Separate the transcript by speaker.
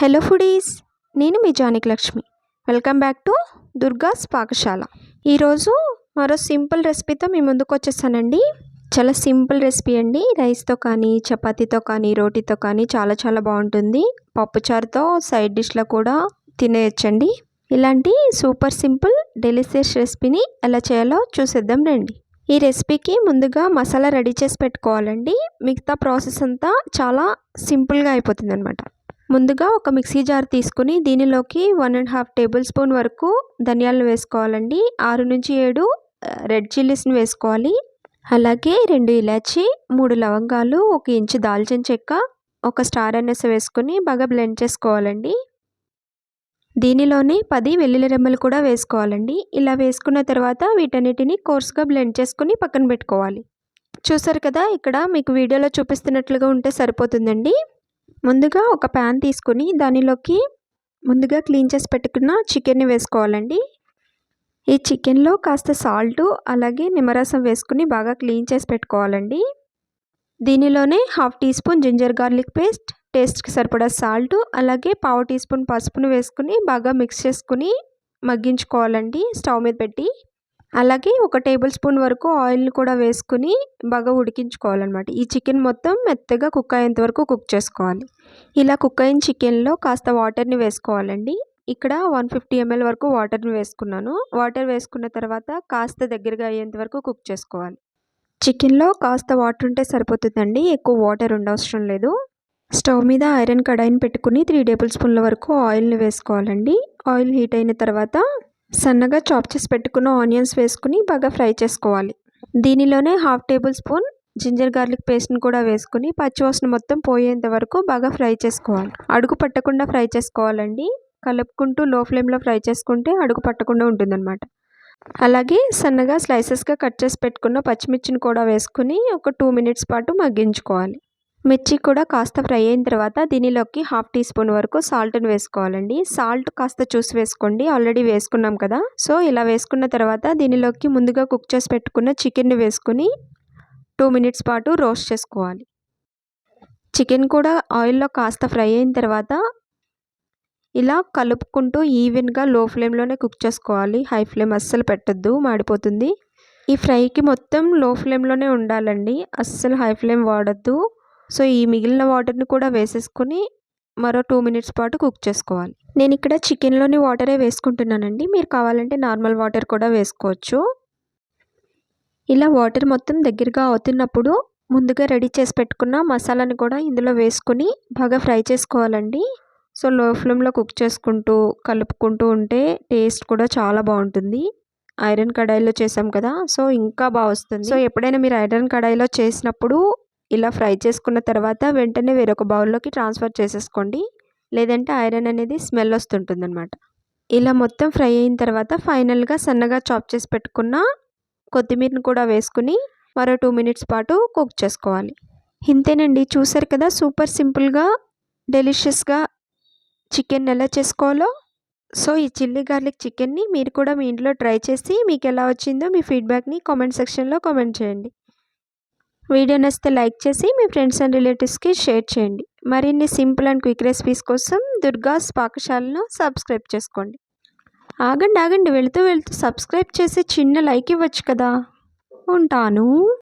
Speaker 1: Hello foodies నేను మీ Jannik Lakshmi. Welcome back to Durga's Pakashala. ఈరోజు మరో సింపుల్ రెసిపీతో మీ ముందుకు వచ్చేసానండి. చాలా సింపుల్ రెసిపీ అండి. రైస్తో కానీ చపాతీతో కానీ రోటీతో కానీ చాలా చాలా బాగుంటుంది. పప్పుచారుతో సైడ్ డిష్లో కూడా తినేయచ్చండి. ఇలాంటి సూపర్ సింపుల్ డెలిషియస్ రెసిపీని ఎలా చేయాలో చూసేద్దాం రండి. ఈ రెసిపీకి ముందుగా మసాలా రెడీ చేసి పెట్టుకోవాలండి. మిగతా ప్రాసెస్ అంతా చాలా సింపుల్గా అయిపోతుంది అనమాట ముందుగా ఒక మిక్సీ జార్ తీసుకుని దీనిలోకి one and half tablespoon వరకు ధనియాలను వేసుకోవాలండి. ఆరు నుంచి ఏడు రెడ్ చిల్లీస్ని వేసుకోవాలి. అలాగే రెండు ఇలాచి మూడు లవంగాలు ఒక ఇంచు దాల్చిన చెక్క ఒక స్టార్ అనేసి వేసుకుని బాగా బ్లెండ్ చేసుకోవాలండి. దీనిలోనే పది వెల్లుల్లి రెమ్మలు కూడా వేసుకోవాలండి. ఇలా వేసుకున్న తర్వాత వీటన్నిటిని కోర్స్గా బ్లెండ్ చేసుకుని పక్కన పెట్టుకోవాలి. చూసారు కదా ఇక్కడ మీకు వీడియోలో చూపిస్తున్నట్లుగా ఉంటే సరిపోతుందండి. ముందుగా ఒక ప్యాన్ తీసుకొని దానిలోకి ముందుగా క్లీన్ చేసి పెట్టుకున్న చికెన్ని వేసుకోవాలండి. ఈ చికెన్లో కాస్త సాల్ట్ అలాగే నిమ్మరసం వేసుకుని బాగా క్లీన్ చేసి పెట్టుకోవాలండి. దీనిలోనే half teaspoon ginger garlic paste టేస్ట్కి సరిపడా సాల్ట్ అలాగే పావు టీ స్పూన్ పసుపును వేసుకుని బాగా మిక్స్ చేసుకుని మగ్గించుకోవాలండి స్టవ్ మీద పెట్టి. అలాగే ఒక టేబుల్ స్పూన్ వరకు ఆయిల్ని కూడా వేసుకుని బాగా ఉడికించుకోవాలన్నమాట. ఈ చికెన్ మొత్తం మెత్తగా కుక్ అయ్యేంత వరకు కుక్ చేసుకోవాలి. ఇలా కుక్ అయిన చికెన్లో కాస్త వాటర్ని వేసుకోవాలండి. ఇక్కడ వన్ ఫిఫ్టీ ఎంఎల్ వరకు వాటర్ని వేసుకున్నాను. వాటర్ వేసుకున్న తర్వాత కాస్త దగ్గరగా అయ్యేంత వరకు కుక్ చేసుకోవాలి. చికెన్లో కాస్త వాటర్ ఉంటే సరిపోతుందండి. ఎక్కువ వాటర్ ఉండవసరం లేదు. స్టవ్ మీద ఐరన్ కడాయిని పెట్టుకుని త్రీ టేబుల్ స్పూన్ల వరకు ఆయిల్ని వేసుకోవాలండి. ఆయిల్ హీట్ అయిన తర్వాత సన్నగా చాప్ చేసి పెట్టుకున్న ఆనియన్స్ వేసుకుని బాగా ఫ్రై చేసుకోవాలి. దీనిలోనే half tablespoon ginger garlic పేస్ట్ని కూడా వేసుకుని పచ్చివాసన మొత్తం పోయేంత వరకు బాగా ఫ్రై చేసుకోవాలి. అడుగు పట్టకుండా ఫ్రై చేసుకోవాలండి. కలుపుకుంటూ లో ఫ్లేమ్లో ఫ్రై చేసుకుంటే అడుగు పట్టకుండా ఉంటుందన్నమాట. అలాగే సన్నగా స్లైసెస్గా కట్ చేసి పెట్టుకున్న పచ్చిమిర్చిని కూడా వేసుకుని ఒక టూ మినిట్స్ పాటు మగ్గించుకోవాలి. మిర్చి కూడా కాస్త ఫ్రై అయిన తర్వాత దీనిలోకి హాఫ్ టీ స్పూన్ వరకు సాల్ట్ని వేసుకోవాలండి. సాల్ట్ కాస్త చూసి వేసుకోండి. ఆల్రెడీ వేసుకున్నాం కదా. సో ఇలా వేసుకున్న తర్వాత దీనిలోకి ముందుగా కుక్ చేసి పెట్టుకున్న చికెన్ని వేసుకుని టూ మినిట్స్ పాటు రోస్ట్ చేసుకోవాలి. చికెన్ కూడా ఆయిల్లో కాస్త ఫ్రై అయిన తర్వాత ఇలా కలుపుకుంటూ ఈవెన్గా లో ఫ్లేమ్లోనే కుక్ చేసుకోవాలి. హై ఫ్లేమ్ అస్సలు పెట్టద్దు మాడిపోతుంది. ఈ ఫ్రైకి మొత్తం లో ఫ్లేమ్లోనే ఉండాలండి. అస్సలు హై ఫ్లేమ్ వాడద్దు. సో ఈ మిగిలిన వాటర్ని కూడా వేసేసుకొని మరో టూ మినిట్స్ పాటు కుక్ చేసుకోవాలి. నేను ఇక్కడ చికెన్లోని వాటరే వేసుకుంటున్నానండి. మీరు కావాలంటే నార్మల్ వాటర్ కూడా వేసుకోవచ్చు. ఇలా వాటర్ మొత్తం దగ్గరగా అవుతున్నప్పుడు ముందుగా రెడీ చేసి పెట్టుకున్న మసాలాని కూడా ఇందులో వేసుకుని బాగా ఫ్రై చేసుకోవాలండి. సో లో ఫ్లేమ్లో కుక్ చేసుకుంటూ కలుపుకుంటూ ఉంటే టేస్ట్ కూడా చాలా బాగుంటుంది. ఐరన్ కడాయిలో చేసాం కదా సో ఇంకా బాగా వస్తుంది. సో ఎప్పుడైనా మీరు ఐరన్ కడాయిలో చేసినప్పుడు ఇలా ఫ్రై చేసుకున్న తర్వాత వెంటనే వేరొక బౌల్లోకి ట్రాన్స్ఫర్ చేసేసుకోండి. లేదంటే ఐరన్ అనేది స్మెల్ వస్తుంటుంది అనమాట ఇలా మొత్తం ఫ్రై అయిన తర్వాత ఫైనల్గా సన్నగా చాప్ చేసి పెట్టుకున్న కొత్తిమీరని కూడా వేసుకుని మరో టూ మినిట్స్ పాటు కుక్ చేసుకోవాలి. ఇంతేనండి. చూసారు కదా సూపర్ సింపుల్గా డెలిషియస్గా చికెన్ ఎలా చేసుకోవాలో? సో ఈ చిల్లీ గార్లిక్ చికెన్ని మీరు కూడా మీ ఇంట్లో ట్రై చేసి మీకు ఎలా వచ్చిందో మీ ఫీడ్బ్యాక్ని కామెంట్ సెక్షన్లో కామెంట్ చేయండి. వీడియో నచ్చితే లైక్ చేసి మీ ఫ్రెండ్స్ అండ్ రిలేటివ్స్కి షేర్ చేయండి. మరిన్ని సింపుల్ అండ్ క్విక్ రెసిపీస్ కోసం దుర్గాస్ పాకశాలను సబ్స్క్రైబ్ చేసుకోండి. ఆగండి ఆగండి వెళుతూ వెళుతూ సబ్స్క్రైబ్ చేసి చిన్న లైక్ ఇవ్వచ్చు కదా. ఉంటాను.